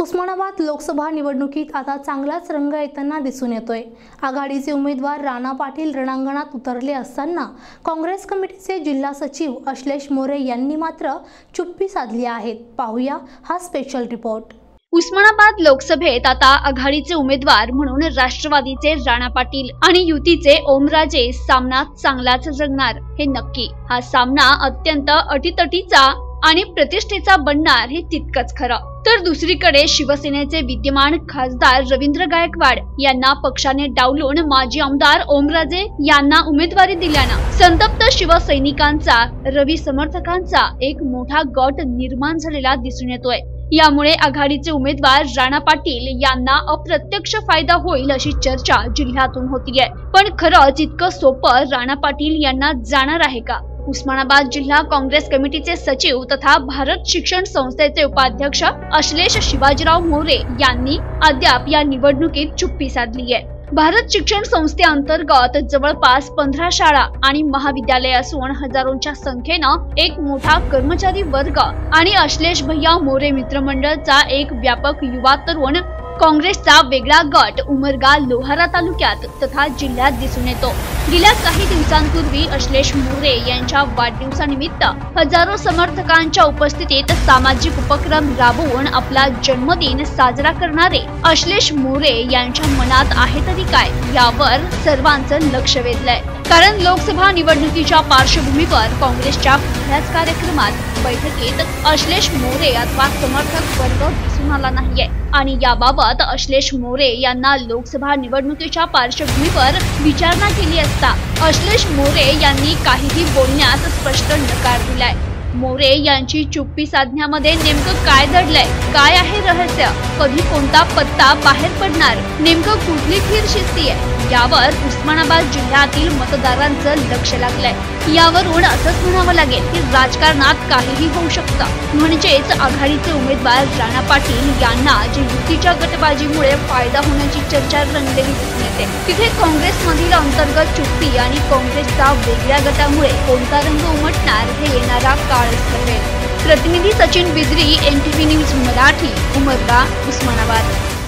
उस्मानाबाद लोकसभा निवडणुकीत आता चांगलाच रंग येताना दिसून येतोय. आघाडीचे उमेदवार राणा पाटील रणांगणात उतरले असताना काँग्रेस कमिटीचे जिल्हा सचिव अश्लेष मोरे यांनी मात्र चुप्पी साधली आहेत पाहूया हा स्पेशल रिपोर्ट उस्मानाबाद लोकसभेत आता आघाडीचे उमेदवार म्हणून राष्ट्रवादीचे राणा पाटील आणि युतीचे ओमराजे सामना चांगलाच रंगणार हे नक्की. हा सामना अत्यंत अटीतटीचा आणि प्रतिष्ठेचा बनणार हे तितकंच खरं. तर दुसरीकडे शिवसेनेचे विद्यमान खासदार रवींद्र गायकवाड यांना पक्षाने डावलून माजी आमदार ओमराजे यांना उमेदवारी दिल्यानं संतप्त शिवसैनिकांचा रवी समर्थकांचा एक मोठा गट निर्माण झालेला दिसून येतोय. यामुळे आघाडीचे उमेदवार राणा पाटील यांना अप्रत्यक्ष फायदा होईल अशी चर्चा जिल्ह्यातून होतीये. पण खरंच इतकं सोपं राणा पाटील यांना जाणार आहे का? उस्मानाबाद जिल्हा काँग्रेस कमिटीचे सचिव तथा भारत शिक्षण संस्थेचे उपाध्यक्ष अश्लेष शिवाजीराव मोरे यांनी अद्याप या निवडणुकीत चुप्पी साधली आहे. भारत शिक्षण संस्थेअंतर्गत जवळपास पंधरा शाळा आणि महाविद्यालय असून हजारोंच्या संख्येनं एक मोठा कर्मचारी वर्ग आणि अश्लेष भैया मोरे मित्रमंडळचा एक व्यापक युवा तरुण काँग्रेसचा वेगळा गट उमरगा लोहारा तालुक्यात तथा जिल्ह्यात दिसून येतो. गेल्या काही दिवसांपूर्वी अश्लेष मोरे यांच्या वाढदिवसानिमित्त हजारो समर्थकांच्या उपस्थितीत सामाजिक उपक्रम राबवून आपला जन्मदिन साजरा करणारे अश्लेष मोरे यांच्या मनात आहे तरी काय यावर सर्वांचं लक्ष वेधलंय. कारण लोकसभा निवडणुकीच्या पार्श्वभूमीवर काँग्रेसच्या कुठल्याच कार्यक्रमात बैठकीत अश्लेष मोरे अथवा समर्थक वर्ग दिसून आला नाहीये. आणि याबाबत अश्लेष मोरे यांना लोकसभा निवडणुकीच्या पार्श्वभूमीवर विचारणा केली असते. अश्लेष मोरे यांनी काहीही बोलण्यास स्पष्ट नकार दिलाय. मोरे यांची चुप्पी साधण्यामध्ये नेमकं काय दडलंय काय आहे रहस्य? कधी कोणता पत्ता बाहेर पडणार? नेमकं कुठली खीर आहे यावर उस्मानाबाद जिल्ह्यातील मतदारांचं लक्ष लागलंय. यावरून असंच म्हणावं लागेल की राजकारणात काहीही होऊ शकतं. म्हणजेच आघाडीचे उमेदवार राणा पाटील यांना जे युतीच्या गटबाजीमुळे फायदा होण्याची चर्चा रंगलेली दिसून येते. तिथे काँग्रेसमधील अंतर्गत चुप्पी आणि काँग्रेसचा वेगळ्या गटामुळे कोणता रंग उमटणार हे येणारा का काळच ठरवेल प्रतिनिधी सचिन बिद्री एनटीव्ही न्यूज मराठी उमरगा उस्मानाबाद.